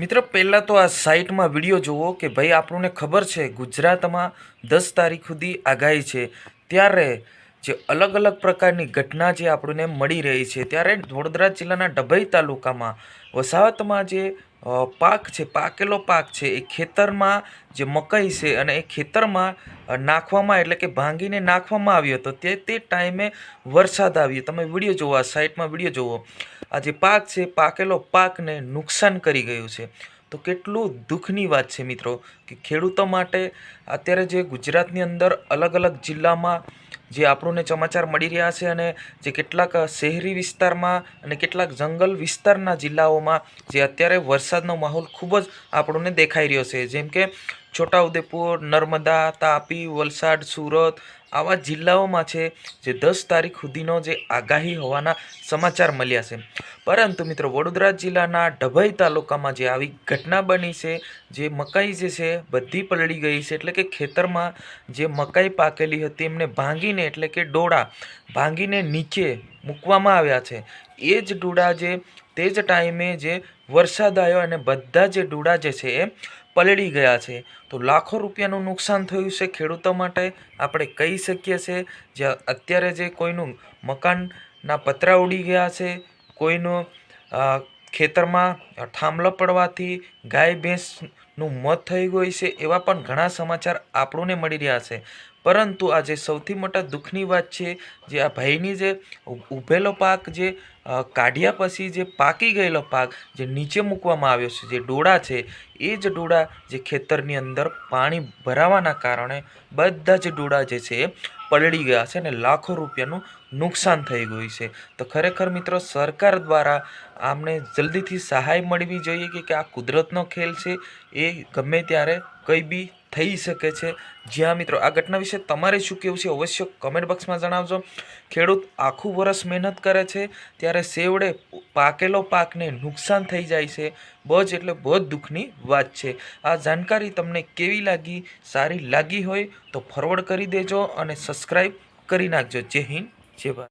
મિત્રો, પહેલાં તો આ સાઇટમાં વીડિયો જુઓ કે ભાઈ આપણને ખબર છે ગુજરાતમાં દસ તારીખ સુધી આગાહી છે. ત્યારે જે અલગ અલગ પ્રકારની ઘટના જે આપણને મળી રહી છે, ત્યારે વડોદરા જિલ્લાના ડભઈ તાલુકામાં વસાહતમાં જે પાક છે, પાકેલો પાક છે, એ ખેતરમાં જે મકાઈ છે અને એ ખેતરમાં નાખવામાં એટલે કે ભાંગીને નાખવામાં આવ્યો હતો. તે તે ટાઈમે વરસાદ આવ્યો. તમે વીડિયો જુઓ, આ સાઇટમાં વીડિયો જુઓ. આ જે પાક છે, પાકેલો પાકને નુકસાન કરી ગયું છે. તો કેટલું દુઃખની વાત છે મિત્રો, કે ખેડૂતો માટે અત્યારે જે ગુજરાતની અંદર અલગ અલગ જિલ્લામાં જે આપણને સમાચાર મળી રહ્યા છે અને જે કેટલાક શહેરી વિસ્તારમાં અને કેટલાક જંગલ વિસ્તારના જિલ્લાઓમાં જે અત્યારે વરસાદનો માહોલ ખૂબ જ આપણને દેખાઈ રહ્યો છે. જેમ કે છોટાઉદેપુર, નર્મદા, તાપી, વલસાડ, સુરત આવા જિલ્લાઓમાં છે જે દસ તારીખ સુધીનો જે આગાહી હોવાના સમાચાર મળ્યા છે. પરંતુ મિત્રો, વડોદરા જિલ્લાના ડભઈ તાલુકામાં જે આવી ઘટના બની છે, જે મકાઈ જે છે, બધી પલળી ગઈ છે. એટલે કે ખેતરમાં જે મકાઈ પાકેલી હતી, એમને ભાંગીને એટલે કે ડોળા ભાંગીને નીચે મૂકવામાં આવ્યા છે. એ જ ડોળા જે તે જ ટાઈમે જે વરસાદ આવ્યો અને બધા જે ડૂડા જે છે એ પલળી ગયા છે. તો લાખો રૂપિયાનું નુકસાન થયું છે ખેડૂતો માટે. આપણે કહી શકીએ છીએ જે અત્યારે જે કોઈનું મકાનના પતરા ઉડી ગયા છે, કોઈનું ખેતરમાં થાંભલો પડવાથી ગાય ભેંસનું મોત થઈ ગયું છે એવા પણ ઘણા સમાચાર આપણને મળી રહ્યા છે. પરંતુ આજે સૌથી મોટા દુઃખની વાત છે જે આ ભાઈની જે ઊભેલો પાક જે કાઢ્યા પછી જે પાકી ગયેલો પાક જે નીચે મૂકવામાં આવ્યો છે, જે ડોળા છે, એ જ ડોળા જે ખેતરની અંદર પાણી ભરાવાના કારણે બધા જ ડોળા જે છે એ પલળી ગયા છે અને લાખો રૂપિયાનું નુકસાન થઈ ગયું છે. તો ખરેખર મિત્રો સરકાર દ્વારા આમને જલ્દીથી સહાય મળવી જોઈએ કે આ કુદરતનો ખેલ છે, એ ગમે ત્યારે કંઈ બી થઈ શકે છે. જ્યાં મિત્રો, આ ઘટના વિશે તમારે શું કહેવું છે અવશ્ય કમેન્ટ બોક્સમાં જણાવજો. ખેડૂત આખું વરસ મહેનત કરે છે, ત્યારે સેવડે પાકેલો પાકને નુકસાન થઈ જાય છે. બહુ જ એટલે બહુ દુઃખની વાત છે. આ જાણકારી તમને કેવી લાગી, સારી લાગી હોય તો ફોરવર્ડ કરી દેજો અને સબસ્ક્રાઈબ કરી નાખજો. જય હિન્દ, જય ભારત.